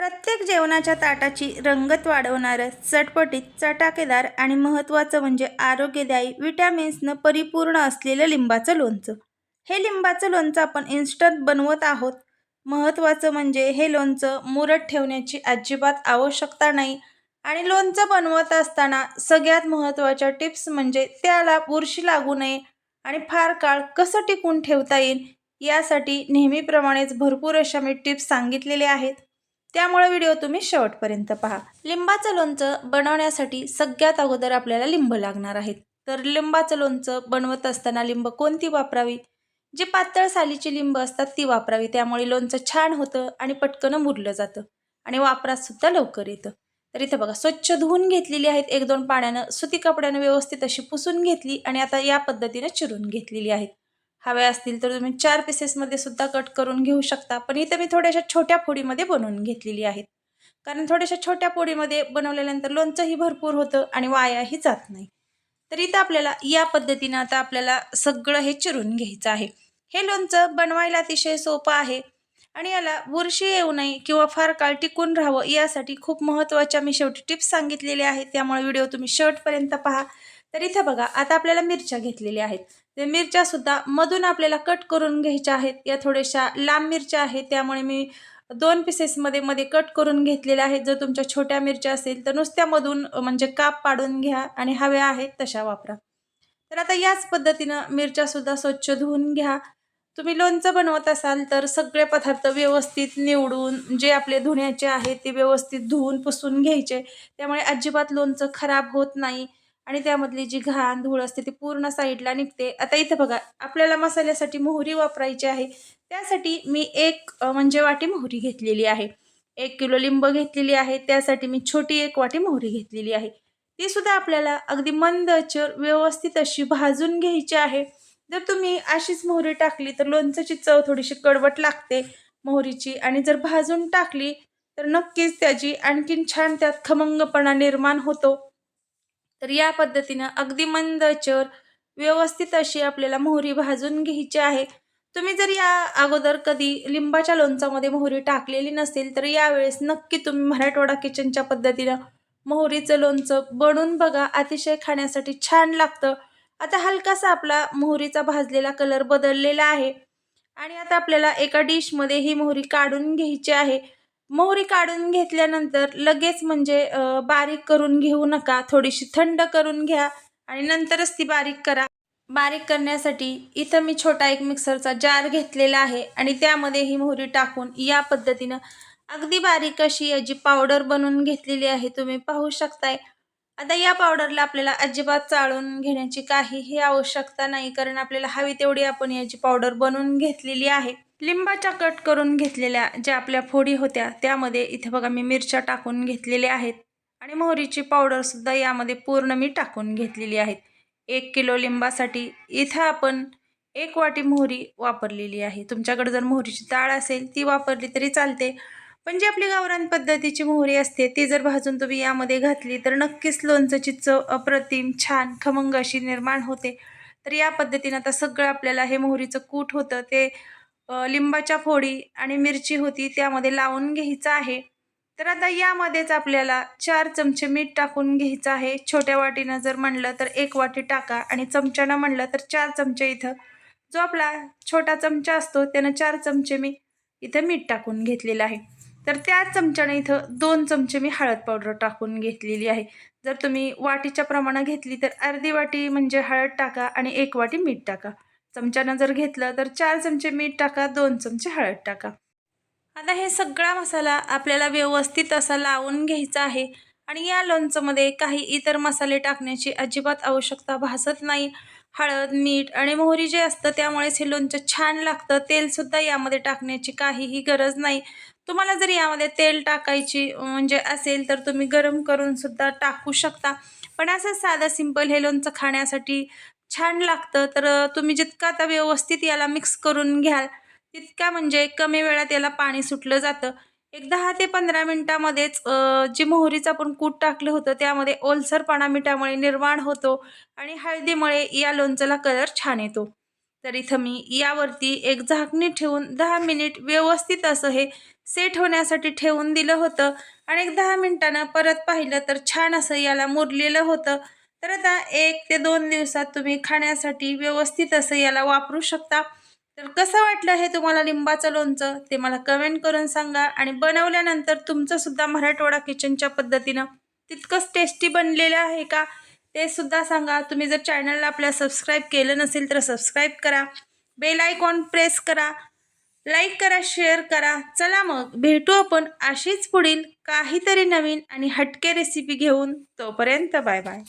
प्रत्येक जेवणाच्या ताटाची रंगत वाढवणारं चटपटीत चटाकेदार आणि महत्त्वाचं म्हणजे आरोग्यदायी विटॅमिन्सनं परिपूर्ण असलेलं लिंबाचं लोणचं. हे लिंबाचं लोणचं आपण इन्स्टंट बनवत आहोत. महत्त्वाचं म्हणजे हे लोणचं मुरत ठेवण्याची अजिबात आवश्यकता नाही. आणि लोणचं बनवत असताना सगळ्यात महत्त्वाच्या टिप्स म्हणजे त्याला बुरशी लागू नये आणि फार काळ कसं टिकून ठेवता येईल यासाठी नेहमीप्रमाणेच भरपूर अशा मी टिप्स सांगितलेल्या आहेत. त्यामुळे व्हिडिओ तुम्ही शेवटपर्यंत पहा. लिंबाचं लोणचं बनवण्यासाठी सगळ्यात अगोदर आपल्याला लिंब लागणार आहेत. तर लिंबाचं लोणचं बनवत असताना लिंब कोणती वापरावी? जी पातळ सालीची लिंब असतात ती वापरावी. त्यामुळे लोणचं छान होतं आणि पटकन मुरलं जातं आणि वापरात सुद्धा लवकर येतं. तर इथं बघा स्वच्छ धुवून घेतलेली आहेत. एक दोन पाण्यानं सुती कपड्यानं व्यवस्थित अशी पुसून घेतली आणि आता या पद्धतीनं चिरून घेतलेली आहेत. हव्या असतील तर तुम्ही चार पीसेसमध्ये सुद्धा कट करून घेऊ शकता. पण इथं मी थोड्याशा छोट्या फोडीमध्ये बनवून घेतलेली आहेत. कारण थोड्याशा छोट्या पोळीमध्ये बनवल्यानंतर लोणचंही भरपूर होतं आणि वायाही जात नाही. तर इथं आपल्याला या पद्धतीनं आता आपल्याला सगळं हे चिरून घ्यायचं आहे. हे लोणचं बनवायला अतिशय सोपं आहे आणि याला बुरशी येऊ नये किंवा फार काळ टिकून राहावं यासाठी खूप महत्त्वाच्या मी शेवटी टिप्स सांगितलेल्या आहेत. त्यामुळे व्हिडिओ तुम्ही शर्टपर्यंत पहा. तर इथं बघा आता आपल्याला मिरच्या घेतलेल्या आहेत. ते मिरच्या सुद्धा मधून आपल्याला कट करून घ्यायच्या आहेत. या थोड्याशा लांब मिरच्या आहेत. त्यामुळे मी दोन पीसेसमध्ये मध्ये कट करून घेतलेल्या आहेत. जर तुमच्या छोट्या मिरच्या असेल तर नुसत्यामधून म्हणजे काप पाडून घ्या आणि हव्या आहेत तशा वापरा. तर आता याच पद्धतीनं मिरच्यासुद्धा स्वच्छ धुवून घ्या. तुम्ही लोणचं बनवत असाल तर सगळे पदार्थ व्यवस्थित निवडून जे आपले धुण्याचे आहेत ते व्यवस्थित धुवून पुसून घ्यायचे. त्यामुळे अजिबात लोणचं खराब होत नाही. आणि त्यामधली जी घाण धूळ असते ती पूर्ण साईडला निघते. आता इथं बघा आपल्याला मसाल्यासाठी मोहरी वापरायची आहे. त्यासाठी मी एक म्हणजे वाटी मोहरी घेतलेली आहे. एक किलो लिंब घेतलेली आहे. त्यासाठी मी छोटी एक वाटी मोहरी घेतलेली आहे. ती सुद्धा आपल्याला अगदी मंद आचेवर व्यवस्थित अशी भाजून घ्यायची आहे. जर तुम्ही अशीच मोहरी टाकली तर लोणचाची चव थोडीशी कडवट लागते मोहरीची. आणि जर भाजून टाकली तर नक्कीच त्याची आणखीन छान त्यात खमंगपणा निर्माण होतो. तर या पद्धतीनं अगदी मंद चर व्यवस्थित अशी आपल्याला मोहरी भाजून घ्यायची आहे. तुम्ही जर या अगोदर कधी लिंबाच्या लोणचामध्ये मोहरी टाकलेली नसेल तर यावेळेस नक्की तुम्ही मराठवाडा किचनच्या पद्धतीनं मोहरीचं लोणचं बनवून बघा. अतिशय खाण्यासाठी छान लागतं. आता हलकासा आपला मोहरीचा भाजलेला कलर बदललेला आहे. आणि आता आपल्याला एका डिशमध्ये ही मोहरी काढून घ्यायची आहे. मोहरी काढून घेतल्यानंतर लगेच म्हणजे बारीक करून घेऊ नका. थोडीशी थंड करून घ्या आणि नंतरच ती बारीक करा. बारीक करण्यासाठी इथं मी छोटा एक मिक्सरचा जार घेतलेला आहे आणि त्यामध्ये ही मोहरी टाकून या पद्धतीनं अगदी बारीक अशी याची पावडर बनवून घेतलेली आहे. तुम्ही पाहू शकताय. आता या पावडरला आपल्याला अजिबात चाळून घेण्याची काहीही आवश्यकता नाही कारण आपल्याला हवी तेवढी आपण याची पावडर बनवून घेतलेली आहे. लिंबाच्या कट करून घेतलेल्या ज्या आपल्या फोडी होत्या त्यामध्ये इथे बघा मी मिरच्या टाकून घेतलेल्या आहेत. आणि मोहरीची पावडरसुद्धा यामध्ये पूर्ण मी टाकून घेतलेली आहेत. एक किलो लिंबासाठी इथं आपण एक वाटी मोहरी वापरलेली आहे. तुमच्याकडे जर मोहरीची डाळ असेल ती वापरली तरी चालते. पण जी आपली गावरान पद्धतीची मोहरी असते ती जर भाजून तुम्ही यामध्ये घातली तर नक्कीच लोणचंची चव अप्रतिम छान खमंग अशी निर्माण होते. तर या पद्धतीनं आता सगळं आपल्याला हे मोहरीचं कूट होतं ते लिंबाच्या फोडी आणि मिरची होती त्यामध्ये लावून घ्यायचं आहे. तर आता यामध्येच आपल्याला चार चमचे मीठ टाकून घ्यायचं आहे. छोट्या वाटीनं जर म्हणलं तर एक वाटी टाका आणि चमच्यानं म्हणलं तर चार चमचे इथं. जो आपला छोटा चमचा असतो त्यानं चार चमचे मी इथं मीठ टाकून घेतलेलं आहे. तर त्याच चमच्याने इथं दोन चमचे मी हळद पावडर टाकून घेतलेली आहे. जर तुम्ही वाटीच्या प्रमाणात घेतली तर अर्धी वाटी म्हणजे हळद टाका आणि एक वाटी मीठ टाका. चमच्यानं जर घेतलं तर चार चमचे मीठ टाका दोन चमचे हळद टाका. आता हे सगळा मसाला आपल्याला व्यवस्थित असा लावून घ्यायचा आहे आणि या लोणचंमध्ये काही इतर मसाले टाकण्याची अजिबात आवश्यकता भासत नाही. हळद मीठ आणि मोहरी जे असतं त्यामुळेच हे लोणचं छान लागतं. तेलसुद्धा यामध्ये टाकण्याची काहीही गरज नाही. तुम्हाला जर यामध्ये तेल टाकायची म्हणजे असेल तर तुम्ही गरम करून सुद्धा टाकू शकता. पण असं साधं सिंपल हे लोणचं खाण्यासाठी छान लागतं. तर तुम्ही जितकं आता व्यवस्थित याला मिक्स करून घ्याल तितका म्हणजे कमी वेळात याला पाणी सुटलं जातं. एक दहा ते पंधरा मिनटामध्येच जी मोहरीचं आपण कूट टाकलं होतं त्यामध्ये ओलसरपणा मिठामुळे निर्माण होतो आणि हळदीमुळे या लोणच्याला कलर छान येतो. तर इथं मी यावरती एक झाकणी ठेवून दहा मिनिट व्यवस्थित असं हे सेट होण्यासाठी ठेवून दिलं होतं. आणि एक दहा मिनिटानं परत पाहिलं तर छान असं याला मुरलेलं होतं. तर आता एक ते दोन दिवसात तुम्ही खाण्यासाठी व्यवस्थित असं याला वापरू शकता. तर कसं वाटलं हे तुम्हाला लिंबाचं लोणचं? ते मला कमेंट करून सांगा. आणि बनवल्यानंतर तुमचंसुद्धा मराठवाडा किचनच्या पद्धतीनं तितकंच टेस्टी बनलेलं आहे का? ते सुद्धा सांगा. तुम्ही जर चॅनलला आपल्या सबस्क्राईब केलं नसेल तर सबस्क्राईब करा. बेल आयकॉन प्रेस करा. लाईक करा शेअर करा. चला मग भेटू आपण अशीच पुढील काहीतरी नवीन आणि हटके रेसिपी घेऊन. तोपर्यंत बाय बाय